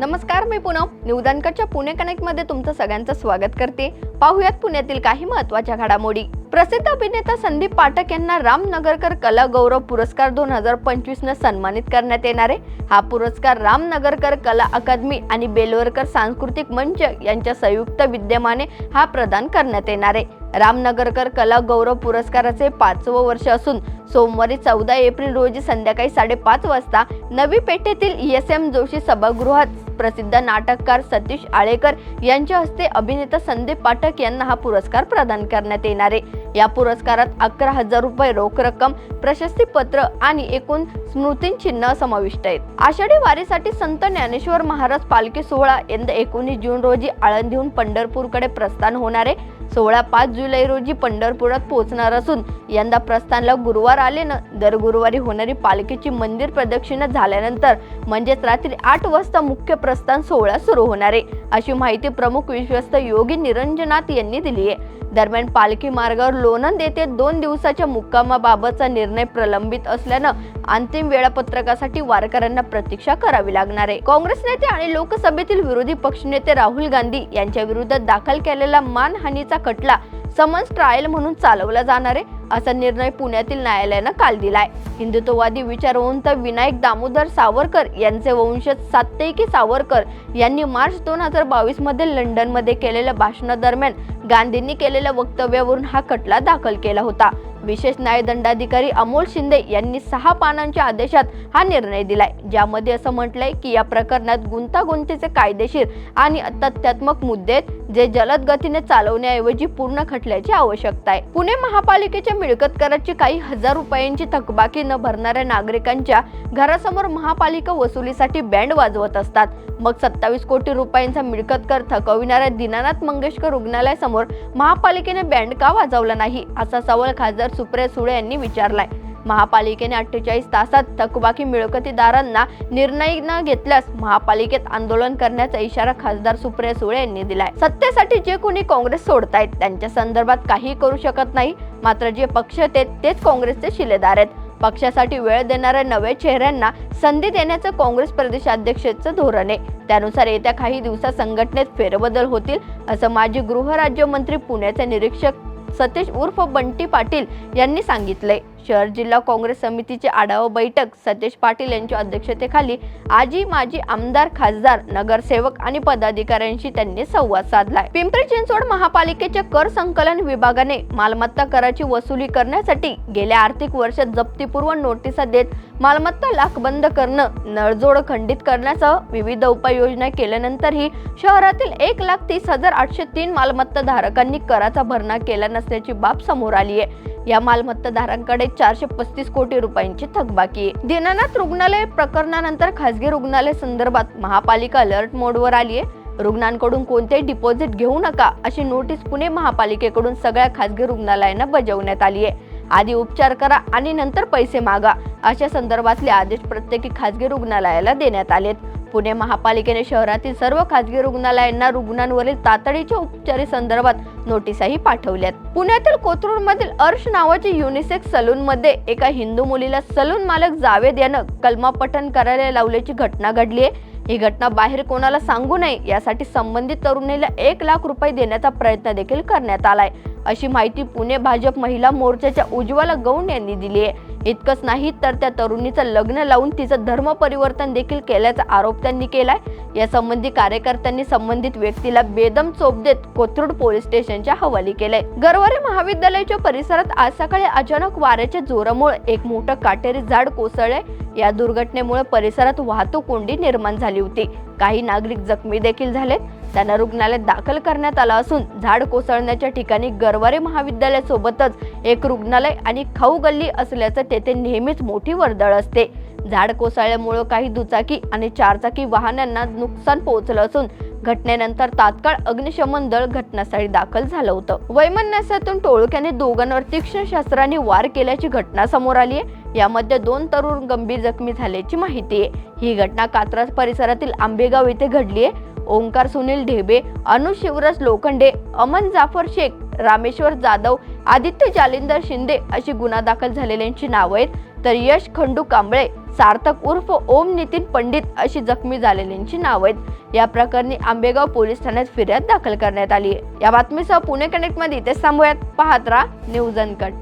नमस्कार मी पूनम. निवदानकरच्या पुणे कनेक्टमध्ये तुमचं सगळ्यांचं स्वागत करते. पाहुयात पुण्यातील काही महत्त्वाच्या घडामोडी. प्रसिद्ध अभिनेता संदीप पाठक यांना रामनगरकर कला गौरव पुरस्कार दोन हजार पंचवीस न सन्मानित करण्यात येणार आहे. हा पुरस्कार रामनगरकर कला अकादमी आणि बेलवरकर सांस्कृतिक मंच यांच्या संयुक्त विद्यमाने हा प्रदान करण्यात येणार आहे. रामनगरकर कला गौरव पुरस्काराचे पाचवं वर्ष असून सोमवारी चौदा एप्रिल रोजी संध्याकाळी साडेपाच वाजता नवी पेठेतील एस एम जोशी सभागृहात प्रसिद्ध नाटककार सतीश आळेकर यांच्या हस्ते अभिनेता संदीप पाठक यांना हा पुरस्कार प्रदान करण्यात येणार आहे. या पुरस्कारात अकरा हजार रुपये रोख रक्कम प्रशस्तीपत्र आणि एकूण स्मृतींचिन्ह समाविष्ट आहेत. आषाढी वारीसाठी संत ज्ञानेश्वर महाराज पालखी सोहळा यंदा एकोणीस जून रोजी आळंदीहून पंढरपूरकडे प्रस्थान होणार आहे. सोळा पाच जुलै रोजी पंढरपुरात पोहोचणार असून यंदा प्रस्थानला गुरुवार आल्यानं दर गुरुवारी होणारी पालखीची मंदिर प्रदक्षिणा झाल्यानंतर म्हणजेच रात्री आठ वाजता मुख्य प्रस्थान सोहळा सुरू होणार आहे. अशी माहिती प्रमुख विश्वस्त योगी निरंजनाथ यांनी दिली आहे. दरम्यान पालखी मार्गावर लोणंद येथे दोन दिवसाच्या मुक्कामाबाबतचा निर्णय प्रलंबित असल्यानं अंतिम वेळापत्रकासाठी वारकऱ्यांना प्रतीक्षा करावी लागणार आहे. काँग्रेस नेते आणि लोकसभेतील विरोधी पक्षनेते राहुल गांधी यांच्या विरोधात दाखल केलेला मानहानीचा खटला समन्स ट्रायल म्हणून चालवला जाणार आहे असा निर्णय पुण्यातील न्यायालयानं काल दिलाय. हिंदुत्ववादी विचारवंत विनायक दामोदर सावरकर यांचे वंशज सात्यकी सावरकर यांनी मार्च दोन हजार बावीसमध्ये लंडनमध्ये केलेल्या भाषणादरम्यान गांधींनी केलेल्या वक्तव्यावरून हा खटला दाखल केला होता. विशेष न्यायदंडाधिकारी अमोल शिंदे यांनी सहा पानांच्या आदेशात हा निर्णय दिलाय ज्यामध्ये असं म्हटलंय की या प्रकरणात गुंतागुंतीचे कायदेशीर आणि तथ्यात्मक मुद्दे जे जलद गतीने चालवण्याऐवजी पूर्ण खटल्याची आवश्यकता आहे. पुणे महापालिकेच्या मिळकत कराची काही हजार रुपयांची थकबाकी न भरणाऱ्या नागरिकांच्या घरासमोर महापालिका वसुलीसाठी बँड वाजवत असतात. मग सत्तावीस कोटी रुपयांचा मिळकत कर थकविणाऱ्या दीनानाथ मंगेशकर रुग्णालयासमोर महापालिकेने बँड का वाजवला नाही असा सवाल खासदार सुप्रिया सुळे यांनी विचारलाय. महापालिकेने अठ्ठेचाळीस तासात थकबाकी मिळकतीदारांना निर्णय न घेतल्यास महापालिकेत आंदोलन करण्याचा इशारा खासदार सुप्रिया सुळे यांनी दिलाय. सत्तेसाठी जे कोणी काँग्रेस सोडतायत त्यांच्या संदर्भात काही करू शकत नाही. मात्र जे पक्ष ते तेच काँग्रेसचे शिलेदार आहेत. पक्षासाठी वेळ देणाऱ्या नव्या चेहऱ्यांना संधी देण्याचं काँग्रेस प्रदेशाध्यक्षाचं धोरण आहे. त्यानुसार येत्या काही दिवसात संघटनेत फेरबदल होतील असं माजी गृहराज्यमंत्री पुण्याचे निरीक्षक सतीश उर्फ बंटी पाटील यांनी सांगितले. शहर जिल्हा काँग्रेस समितीची आढावा बैठक सतेश पाटील यांच्या अध्यक्षतेखाली आजी माजी आमदार खासदार नगरसेवक आणि पदाधिकाऱ्यांशी त्यांनी संवाद साधलाय. पिंपरी चिंचवड महापालिकेच्या कर संकलन विभागाने मालमत्ता कराची वसुली करण्यासाठी गेल्या आर्थिक वर्षात जप्तीपूर्व नोटिसा देत मालमत्ता लाखबंद करणं नळजोड खंडित करण्यासह विविध उपाययोजना केल्यानंतरही शहरातील एक लाख तीस हजार आठशे तीन मालमत्ता धारकांनी कराचा भरणा केला नसल्याची बाब समोर आली आहे या मालमत्ताधारांकडे चारशे पस्तीस कोटी रुपयांची थकबाकी आहे दीनानाथ रुग्णालय प्रकरणानंतर खासगी रुग्णालय संदर्भात महापालिका अलर्ट मोडवर आली आहे रुग्णांकडून कोणतेही डिपॉझिट घेऊ नका अशी नोटीस पुणे महापालिकेकडून सगळ्या खासगी रुग्णालयांना बजावण्यात आली आहे आधी उपचार करा आणि नंतर पैसे मागा अशा संदर्भातले आदेश प्रत्येकी खासगी रुग्णालयाला देण्यात आलेत. पुणे महापालिकेने शहरातील सर्व खासगी रुग्णालयांना रुग्णांवरील तातडीच्या उपचारी संदर्भात नोटीसाही पाठवल्यात. पुण्यातील कोथरूडमधील अर्श नावाच्या युनिसेक्स सलून मध्ये एका हिंदू मुलीला सलून मालक जावेद यानं कलमा पठण करायला लावल्याची घटना घडली आहे. ही घटना बाहेर कोणाला सांगू नये यासाठी संबंधित तरुणीला एक लाख रुपये देण्याचा प्रयत्न देखील करण्यात आलाय. अशी माहिती पुणे भाजप महिला मोर्चाच्या उज्ज्वला गौंड यांनी दिली आहे. इतकंच नाही तर त्या तरुणीचं लग्न लावून तिचं धर्म परिवर्तन देखील केल्याचा आरोप त्यांनी केलाय. या संबंधी कार्यकर्त्यांनी संबंधित व्यक्तीला बेदम चोप देत कोथरूड पोलीस स्टेशनच्या हवाली केलंय. गरवारे महाविद्यालयाच्या परिसरात आज सकाळी अचानक वाऱ्याच्या जोरामुळे एक मोठं काटेरी झाड कोसळले या दुर्घटनेमुळे परिसरात वाहतूक कोंडी निर्माण झाली होती. काही नागरिक जखमी देखील झालेत. त्यांना रुग्णालयात दाखल करण्यात आलं असून झाड कोसळण्याच्या ठिकाणी गरवारे महाविद्यालयासोबतच एक रुग्णालय आणि खाऊ गल्ली असल्याचं तेथे नेहमीच मोठी वर्दळ असते. झाड कोसळल्यामुळे काही दुचाकी आणि चारचाकी वाहनांना नुकसान पोहोचलं असून घटनेनंतर तात्काळ अग्निशमन दल घटनास्थळी दाखल झालं होतं. वैमनस्यातून टोळक्याने दोघांवर तीक्ष्ण शस्त्राने वार केल्याची घटना समोर आली आहे. यामध्ये दोन तरुण गंभीर जखमी झाल्याची माहिती आहे. ही घटना कात्रज परिसरातील आंबेगाव येथे घडली आहे. ओंकार सुनील ढेबे अनु शिवराज लोखंडे अमन जाफर शेख रामेश्वर जाधव आदित्य जालिंदर शिंदे अशी गुन्हा दाखल झालेल्यांची नावं आहेत. तर यश खंडू कांबळे सार्थक उर्फ ओम नितीन पंडित अशी जखमी झालेल्यांची नावं आहेत. या प्रकरणी आंबेगाव पोलीस ठाण्यात फिर्याद दाखल करण्यात आली आहे. या बातमीसह पुणे कनेक्टमध्ये इथेच थांबूयात. पाहत राहा न्यूज अनकट